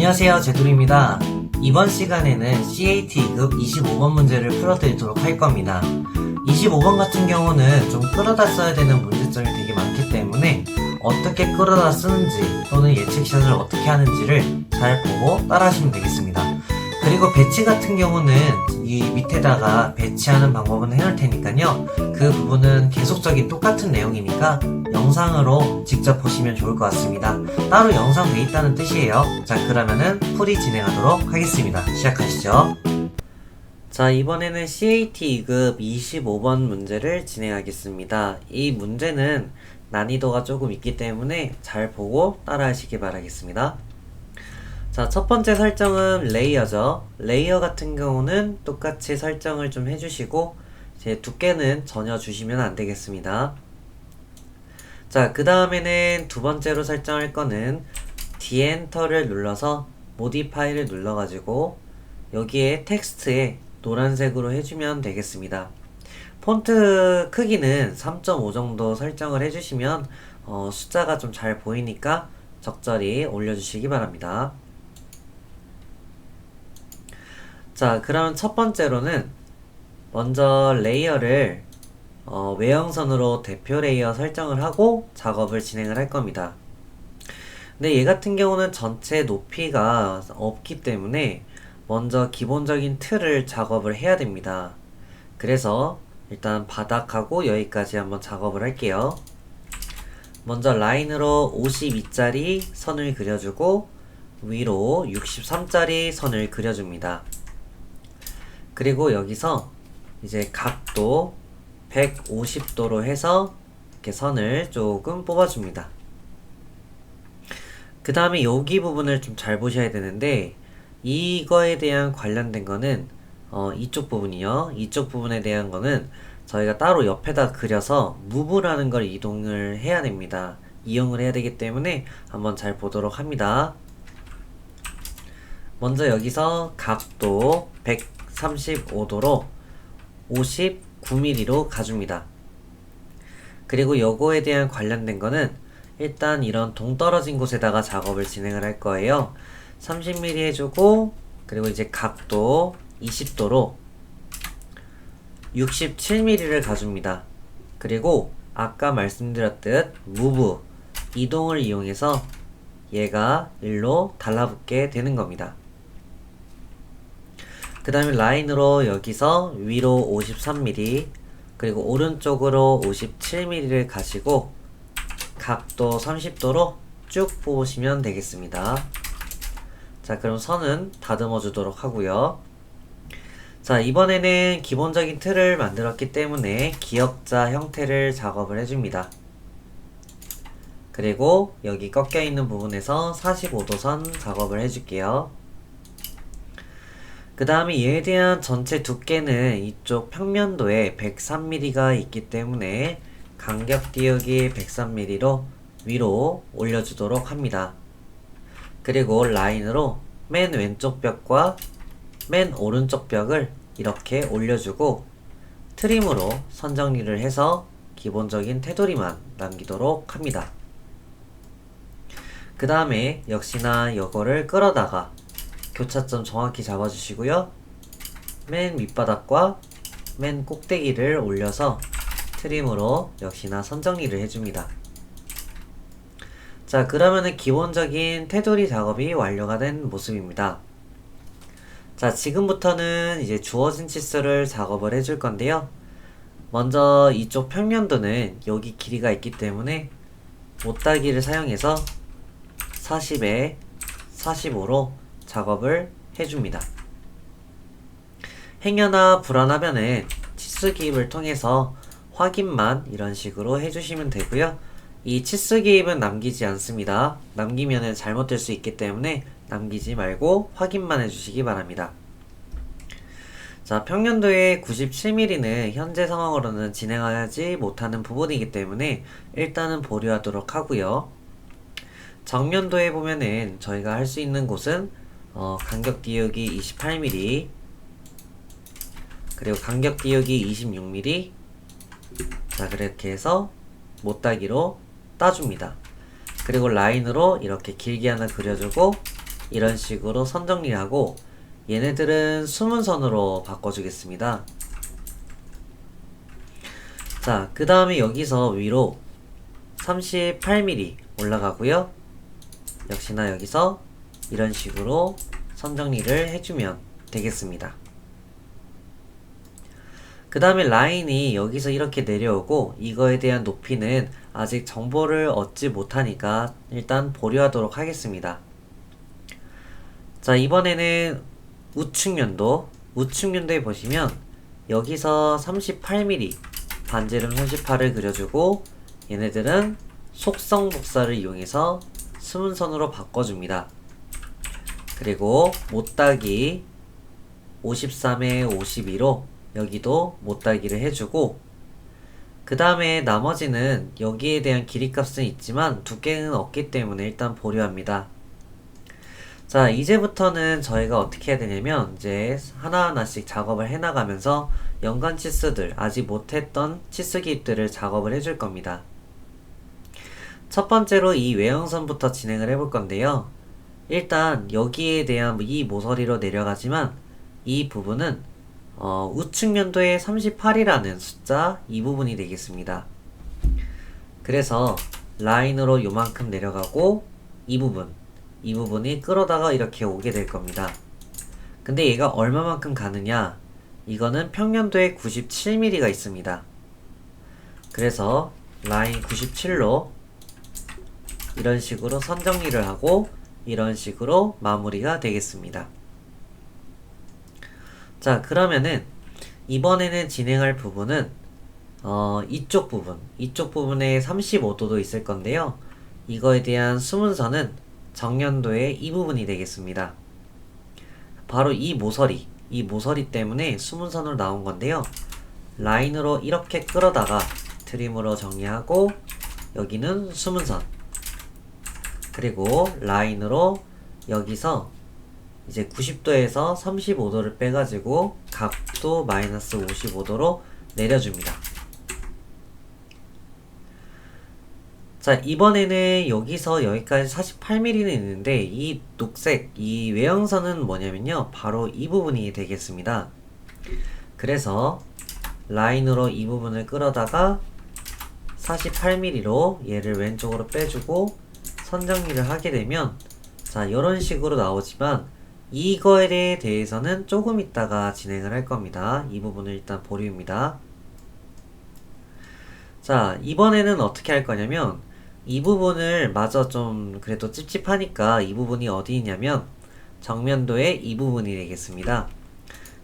안녕하세요 제돌입니다. 이번 시간에는 CAT 2급 25번 문제를 풀어드리도록 할 겁니다. 25번 같은 경우는 좀 끌어다 써야 되는 문제점이 되게 많기 때문에 어떻게 끌어다 쓰는지 또는 예측샷을 어떻게 하는지를 잘 보고 따라 하시면 되겠습니다. 그리고 배치 같은 경우는 이 밑에다가 배치하는 방법은 해놓을 테니까요 그 부분은 계속적인 똑같은 내용이니까 영상으로 직접 보시면 좋을 것 같습니다 따로 영상 돼 있다는 뜻이에요. 자, 그러면은 풀이 진행하도록 하겠습니다. 시작하시죠. 자, 이번에는 CAT 2급 25번 문제를 진행하겠습니다. 이 문제는 난이도가 조금 있기 때문에 잘 보고 따라 하시기 바라겠습니다. 자, 첫 번째 설정은 레이어죠. 레이어 같은 경우는 똑같이 설정을 좀 해주시고, 제 두께는 전혀 주시면 안 되겠습니다. 자, 그 다음에는 두 번째로 설정할 거는 디엔터를 눌러서 모디파이를 눌러가지고 여기에 텍스트에 노란색으로 해주면 되겠습니다. 폰트 크기는 3.5 정도 설정을 해주시면 어, 숫자가 좀 잘 보이니까 적절히 올려주시기 바랍니다. 자, 그럼 첫 번째로는 먼저 레이어를 어, 외형선으로 대표 레이어 설정을 하고 작업을 진행을 할 겁니다. 근데 얘 같은 경우는 전체 높이가 없기 때문에 먼저 기본적인 틀을 작업을 해야 됩니다. 그래서 일단 바닥하고 여기까지 한번 작업을 할게요. 먼저 라인으로 52짜리 선을 그려주고 위로 63짜리 선을 그려줍니다. 그리고 여기서 이제 각도 150도로 해서 이렇게 선을 조금 뽑아줍니다. 그 다음에 여기 부분을 좀 잘 보셔야 되는데 이거에 대한 관련된 거는 어, 이쪽 부분이요. 이쪽 부분에 대한 거는 저희가 따로 옆에다 그려서 무브라는 걸 이동을 해야 됩니다. 이용을 해야 되기 때문에 한번 잘 보도록 합니다. 먼저 여기서 각도 135도로 59mm로 가줍니다. 그리고 요거에 대한 관련된 거는 일단 이런 동떨어진 곳에다가 작업을 진행을 할 거예요. 30mm 해주고 그리고 이제 각도 20도로 67mm를 가줍니다. 그리고 아까 말씀드렸듯 move 이동을 이용해서 얘가 일로 달라붙게 되는 겁니다. 그 다음에 라인으로 여기서 위로 53mm 그리고 오른쪽으로 57mm를 가시고 각도 30도로 쭉 뽑으시면 되겠습니다. 자 그럼 선은 다듬어 주도록 하고요. 자 이번에는 기본적인 틀을 만들었기 때문에 기역자 형태를 작업을 해줍니다. 그리고 여기 꺾여 있는 부분에서 45도 선 작업을 해줄게요. 그 다음에 얘에 대한 전체 두께는 이쪽 평면도에 103mm가 있기 때문에 간격 띄우기 103mm로 위로 올려주도록 합니다. 그리고 라인으로 맨 왼쪽 벽과 맨 오른쪽 벽을 이렇게 올려주고 트림으로 선 정리를 해서 기본적인 테두리만 남기도록 합니다. 그 다음에 역시나 이거를 끌어다가 교차점 정확히 잡아주시고요. 맨 밑바닥과 맨 꼭대기를 올려서 트림으로 역시나 선정리를 해줍니다. 자 그러면은 기본적인 테두리 작업이 완료가 된 모습입니다. 자 지금부터는 이제 주어진 치수를 작업을 해줄 건데요. 먼저 이쪽 평면도는 여기 길이가 있기 때문에 못따기를 사용해서 40에 45로 작업을 해줍니다. 행여나 불안하면은 치수 기입을 통해서 확인만 이런 식으로 해주시면 되고요. 이 치수 기입은 남기지 않습니다. 남기면은 잘못될 수 있기 때문에 남기지 말고 확인만 해주시기 바랍니다. 자, 평년도의 97mm는 현재 상황으로는 진행하지 못하는 부분이기 때문에 일단은 보류하도록 하고요. 정면도에 보면은 저희가 할 수 있는 곳은 어, 간격 띄우기 28mm 그리고 간격 띄우기 26mm 자 그렇게 해서 못따기로 따줍니다 그리고 라인으로 이렇게 길게 하나 그려주고 이런 식으로 선 정리하고 얘네들은 숨은 선으로 바꿔주겠습니다. 자, 그 다음에 여기서 위로 38mm 올라가고요. 역시나 여기서 이런 식으로 선 정리를 해주면 되겠습니다. 그 다음에 라인이 여기서 이렇게 내려오고 이거에 대한 높이는 아직 정보를 얻지 못하니까 일단 보류하도록 하겠습니다. 자 이번에는 우측면도 우측면도에 보시면 여기서 38mm 반지름 38을 그려주고 얘네들은 속성 복사를 이용해서 수문선으로 바꿔줍니다. 그리고 못따기 53에 52로 여기도 못따기를 해주고 그 다음에 나머지는 여기에 대한 길이값은 있지만 두께는 없기 때문에 일단 보류합니다. 자 이제부터는 저희가 어떻게 해야 되냐면 이제 하나하나씩 작업을 해나가면서 연관 치수들 아직 못했던 치수 기입들을 작업을 해줄 겁니다. 첫 번째로 이 외형선부터 진행을 해볼 건데요. 일단 여기에 대한 이 모서리로 내려가지만 이 부분은 어, 우측 면도의 38이라는 숫자 이 부분이 되겠습니다. 그래서 라인으로 요만큼 내려가고 이 부분 이 부분이 끌어다가 이렇게 오게 될 겁니다. 근데 얘가 얼마만큼 가느냐 이거는 평년도에 97mm가 있습니다. 그래서 라인 97로 이런 식으로 선 정리를 하고 이런 식으로 마무리가 되겠습니다. 자 그러면은 이번에는 진행할 부분은 어, 이쪽 부분. 이쪽 부분에 35도도 있을 건데요. 이거에 대한 수문선은 정년도의 이 부분이 되겠습니다. 바로 이 모서리 이 모서리 때문에 수문선으로 나온 건데요. 라인으로 이렇게 끌어다가 트림으로 정리하고 여기는 수문선 그리고 라인으로 여기서 이제 90도에서 35도를 빼가지고 각도 마이너스 55도로 내려줍니다. 자, 이번에는 여기서 여기까지 48mm는 있는데 이 녹색, 이 외형선은 뭐냐면요. 바로 이 부분이 되겠습니다. 그래서 라인으로 이 부분을 끌어다가 48mm로 얘를 왼쪽으로 빼주고 선정리를 하게 되면 자, 이런 식으로 나오지만 이거에 대해서는 조금 있다가 진행을 할 겁니다. 이 부분을 일단 보류입니다. 자, 이번에는 어떻게 할 거냐면 이 부분을 마저 좀 그래도 찝찝하니까 이 부분이 어디 있냐면 정면도의 이 부분이 되겠습니다.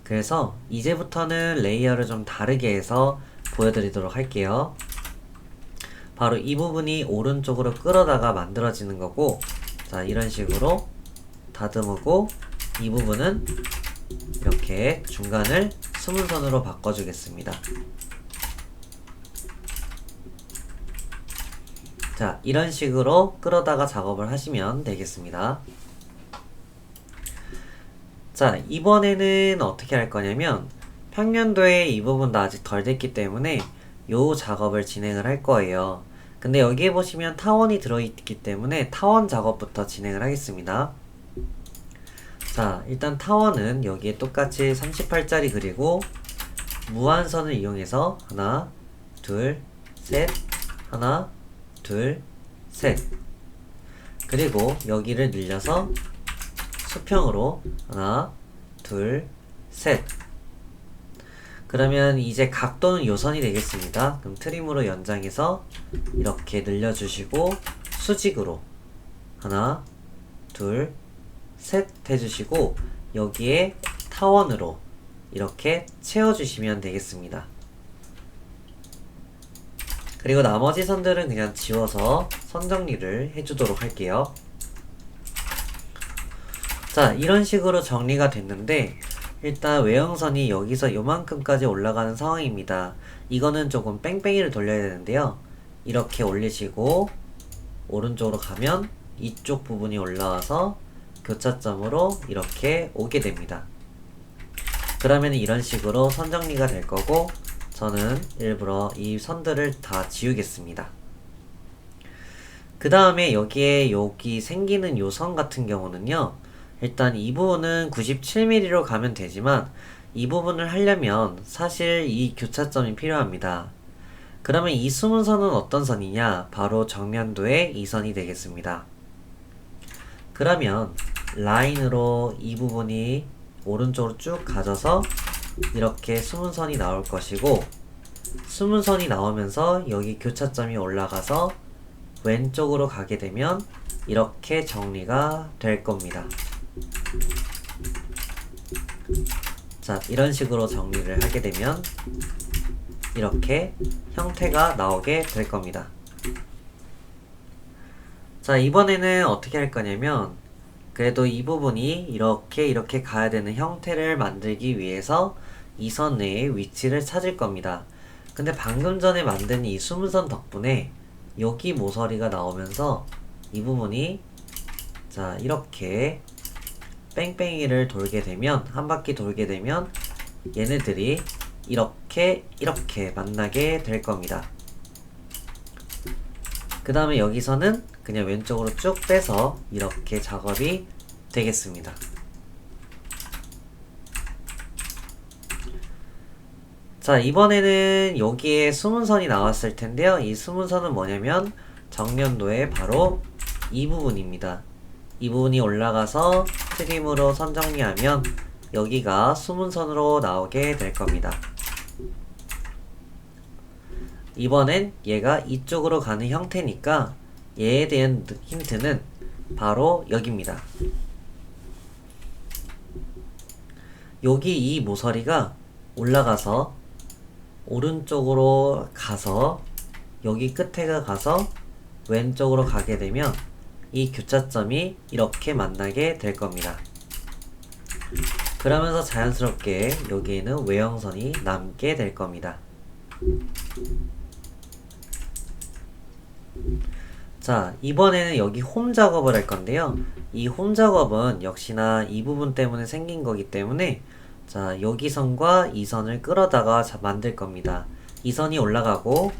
그래서 이제부터는 레이어를 좀 다르게 해서 보여드리도록 할게요. 바로 이 부분이 오른쪽으로 끌어다가 만들어지는 거고 자 이런 식으로 다듬고 이 부분은 이렇게 중간을 수문선으로 바꿔주겠습니다. 자, 이런 식으로 끌어다가 작업을 하시면 되겠습니다. 자, 이번에는 어떻게 할 거냐면 평년도에 이 부분 도 아직 덜 됐기 때문에 요 작업을 진행을 할 거예요. 근데 여기에 보시면 타원이 들어있기 때문에 타원 작업부터 진행을 하겠습니다. 자 일단 타원은 여기에 똑같이 38짜리 그리고 무한선을 이용해서 하나 둘 셋 하나 둘 셋 그리고 여기를 늘려서 수평으로 하나 둘 셋 그러면 이제 각도는 요선이 되겠습니다. 그럼 트림으로 연장해서 이렇게 늘려주시고 수직으로 하나 둘 셋 해주시고 여기에 타원으로 이렇게 채워주시면 되겠습니다. 그리고 나머지 선들은 그냥 지워서 선 정리를 해주도록 할게요. 자, 이런 식으로 정리가 됐는데 일단 외형선이 여기서 요만큼까지 올라가는 상황입니다. 이거는 조금 뺑뺑이를 돌려야 되는데요. 이렇게 올리시고 오른쪽으로 가면 이쪽 부분이 올라와서 교차점으로 이렇게 오게 됩니다. 그러면 이런 식으로 선 정리가 될 거고 저는 일부러 이 선들을 다 지우겠습니다. 그 다음에 여기에 여기 생기는 요선 같은 경우는요. 일단 이 부분은 97mm로 가면 되지만 이 부분을 하려면 사실 이 교차점이 필요합니다. 그러면 이 숨은 선은 어떤 선이냐? 바로 정면도의 이 선이 되겠습니다. 그러면 라인으로 이 부분이 오른쪽으로 쭉 가져서 이렇게 숨은 선이 나올 것이고 숨은 선이 나오면서 여기 교차점이 올라가서 왼쪽으로 가게 되면 이렇게 정리가 될 겁니다. 자, 이런 식으로 정리를 하게 되면 이렇게 형태가 나오게 될 겁니다. 자, 이번에는 어떻게 할 거냐면 그래도 이 부분이 이렇게 이렇게 가야 되는 형태를 만들기 위해서 이 선 내의 위치를 찾을 겁니다. 근데 방금 전에 만든 이 숨은 덕분에 여기 모서리가 나오면서 이 부분이 자 이렇게 뺑뺑이를 돌게 되면 한 바퀴 돌게 되면 얘네들이 이렇게 이렇게 만나게 될 겁니다. 그 다음에 여기서는 그냥 왼쪽으로 쭉 빼서 이렇게 작업이 되겠습니다. 자, 이번에는 여기에 수문선이 나왔을 텐데요. 이 수문선은 뭐냐면 정면도의 바로 이 부분입니다. 이 부분이 올라가서 트림으로 선 정리하면 여기가 수문선으로 나오게 될 겁니다. 이번엔 얘가 이쪽으로 가는 형태니까 얘에 대한 힌트는 바로 여기입니다. 여기 이 모서리가 올라가서 오른쪽으로 가서 여기 끝에가 가서 왼쪽으로 가게 되면 이 교차점이 이렇게 만나게 될 겁니다. 그러면서 자연스럽게 여기에는 외형선이 남게 될 겁니다. 자, 이번에는 여기 홈 작업을 할 건데요. 이 홈 작업은 역시나 이 부분 때문에 생긴 거기 때문에 자, 여기 선과 이 선을 끌어다가 자, 만들 겁니다. 이 선이 올라가고,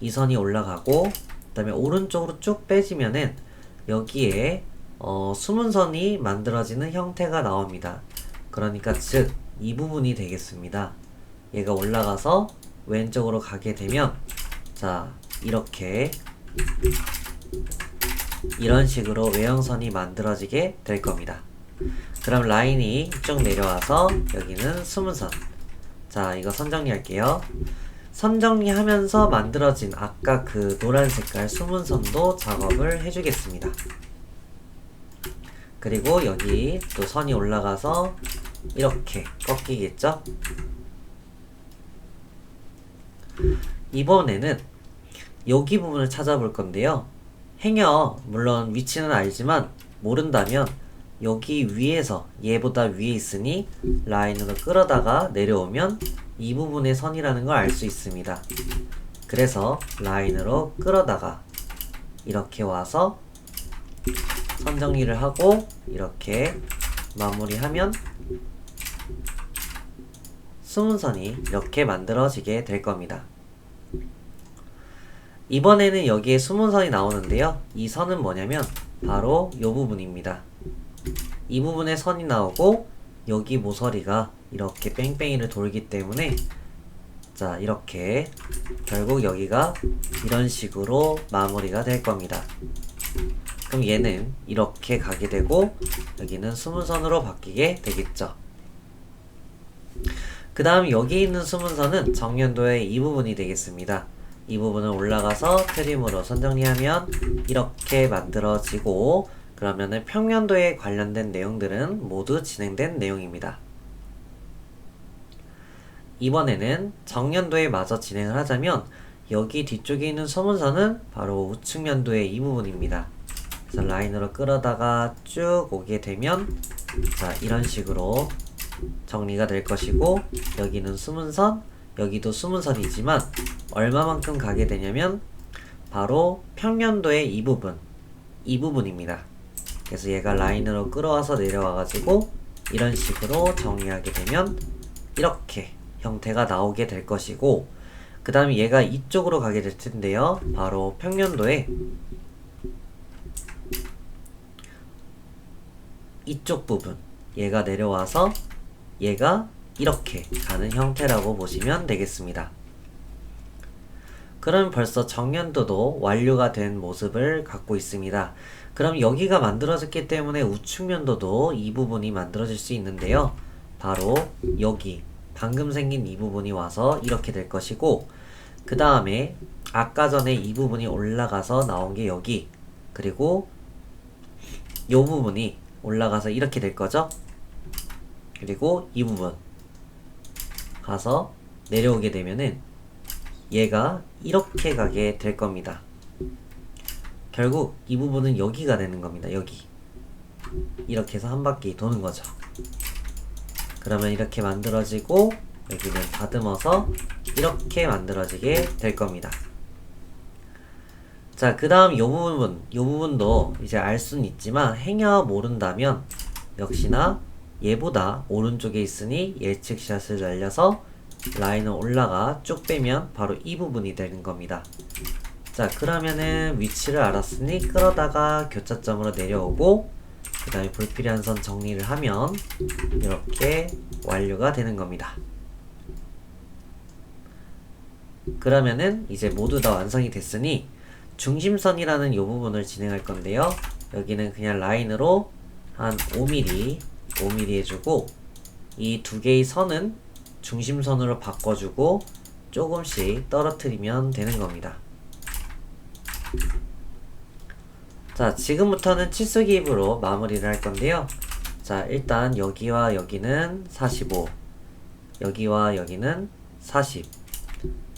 이 선이 올라가고, 그 다음에 오른쪽으로 쭉 빼지면은 여기에 어, 숨은 선이 만들어지는 형태가 나옵니다. 그러니까 즉, 이 부분이 되겠습니다. 얘가 올라가서 왼쪽으로 가게 되면 자, 이렇게 이런 식으로 외형선이 만들어지게 될 겁니다. 그럼 라인이 쭉 내려와서 여기는 수문선 자 이거 선 정리할게요 선 정리하면서 만들어진 아까 그 노란 색깔 수문선도 작업을 해주겠습니다. 그리고 여기 또 선이 올라가서 이렇게 꺾이겠죠? 이번에는 여기 부분을 찾아볼 건데요. 행여 물론 위치는 알지만 모른다면 여기 위에서 얘보다 위에 있으니 라인으로 끌어다가 내려오면 이 부분의 선이라는 걸 알 수 있습니다. 그래서 라인으로 끌어다가 이렇게 와서 선 정리를 하고 이렇게 마무리하면 수문선이 이렇게 만들어지게 될 겁니다. 이번에는 여기에 수문선이 나오는데요. 이 선은 뭐냐면 바로 이 부분입니다. 이 부분에 선이 나오고 여기 모서리가 이렇게 뺑뺑이를 돌기 때문에 자 이렇게 결국 여기가 이런 식으로 마무리가 될 겁니다. 그럼 얘는 이렇게 가게 되고 여기는 수문선으로 바뀌게 되겠죠. 그 다음 여기 있는 수문선은 정면도의 이 부분이 되겠습니다. 이 부분을 올라가서 트림으로 선정리하면 이렇게 만들어지고 그러면은 평면도에 관련된 내용들은 모두 진행된 내용입니다. 이번에는 정년도에 마저 진행을 하자면 여기 뒤쪽에 있는 소문선은 바로 우측면도의 이 부분입니다. 그래서 라인으로 끌어다가 쭉 오게 되면 자 이런 식으로 정리가 될 것이고 여기는 수문선 여기도 수문선이지만 얼마만큼 가게 되냐면 바로 평면도의 이 부분 이 부분입니다. 그래서 얘가 라인으로 끌어와서 내려와 가지고 이런 식으로 정리하게 되면 이렇게 형태가 나오게 될 것이고 그 다음에 얘가 이쪽으로 가게 될 텐데요. 바로 평면도에 이쪽 부분 얘가 내려와서 얘가 이렇게 가는 형태라고 보시면 되겠습니다. 그럼 벌써 정면도도 완료가 된 모습을 갖고 있습니다. 그럼 여기가 만들어졌기 때문에 우측면도도 이 부분이 만들어질 수 있는데요. 바로 여기 방금 생긴 이 부분이 와서 이렇게 될 것이고 그 다음에 아까 전에 이 부분이 올라가서 나온 게 여기 그리고 이 부분이 올라가서 이렇게 될 거죠. 그리고 이 부분 가서 내려오게 되면은 얘가 이렇게 가게 될 겁니다. 결국 이 부분은 여기가 되는 겁니다. 여기 이렇게 해서 한 바퀴 도는 거죠. 그러면 이렇게 만들어지고 여기는 다듬어서 이렇게 만들어지게 될 겁니다. 자, 그 다음 요 부분, 요 부분도 이제 알 수는 있지만 행여 모른다면 역시나 얘보다 오른쪽에 있으니 예측샷을 날려서 라인을 올라가 쭉 빼면 바로 이 부분이 되는 겁니다. 자, 그러면은 위치를 알았으니 끌어다가 교차점으로 내려오고 그 다음에 불필요한 선 정리를 하면 이렇게 완료가 되는 겁니다. 그러면은 이제 모두 다 완성이 됐으니 중심선이라는 이 부분을 진행할 건데요. 여기는 그냥 라인으로 한 5mm, 5mm 해주고 이 두 개의 선은 중심선으로 바꿔주고 조금씩 떨어뜨리면 되는 겁니다. 자, 지금부터는 치수 기입으로 마무리를 할 건데요. 자, 일단 여기와 여기는 45, 여기와 여기는 40,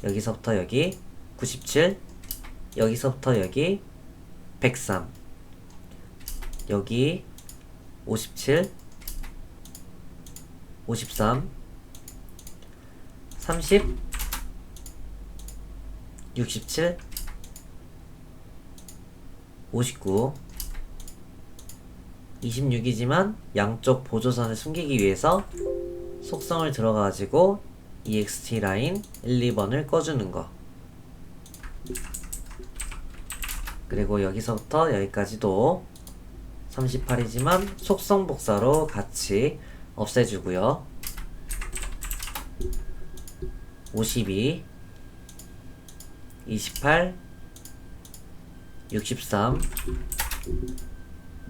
여기서부터 여기 97, 여기서부터 여기 103, 여기 57, 53, 30, 67, 59, 26이지만 양쪽 보조선을 숨기기 위해서 속성을 들어가지고 EXT 라인 1, 2번을 꺼주는 거. 그리고 여기서부터 여기까지도 38이지만 속성 복사로 같이 없애주고요. 52, 28, 63,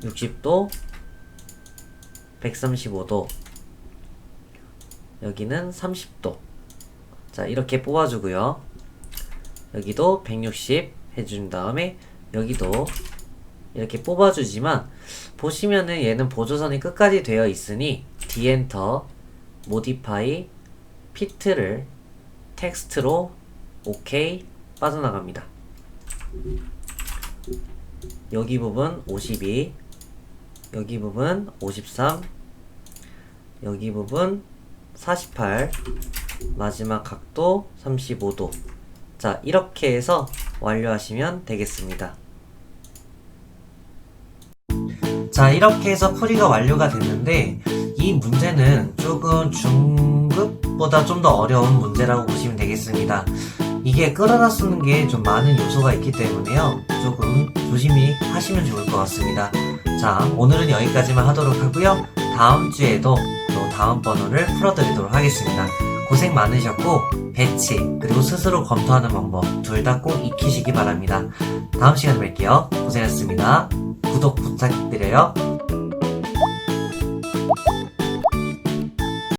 60도, 135도, 여기는 30도. 자, 이렇게 뽑아주고요. 여기도 160 해준 다음에 여기도 이렇게 뽑아주지만 보시면은 얘는 보조선이 끝까지 되어 있으니 디엔터 모디파이 피트를 텍스트로 오케이 빠져나갑니다. 여기 부분 52 여기 부분 53 여기 부분 48 마지막 각도 35도. 자 이렇게 해서 완료하시면 되겠습니다. 자 이렇게 해서 풀이가 완료가 됐는데 이 문제는 조금 중급보다 좀 더 어려운 문제라고 보시면 되겠습니다 이게 끌어다 쓰는 게 좀 많은 요소가 있기 때문에요. 조금 조심히 하시면 좋을 것 같습니다. 자 오늘은 여기까지만 하도록 하고요. 다음 주에도 또 다음 번호를 풀어드리도록 하겠습니다. 고생 많으셨고 배치 그리고 스스로 검토하는 방법 둘 다 꼭 익히시기 바랍니다. 다음 시간에 뵐게요. 고생하셨습니다. 구독 부탁드려요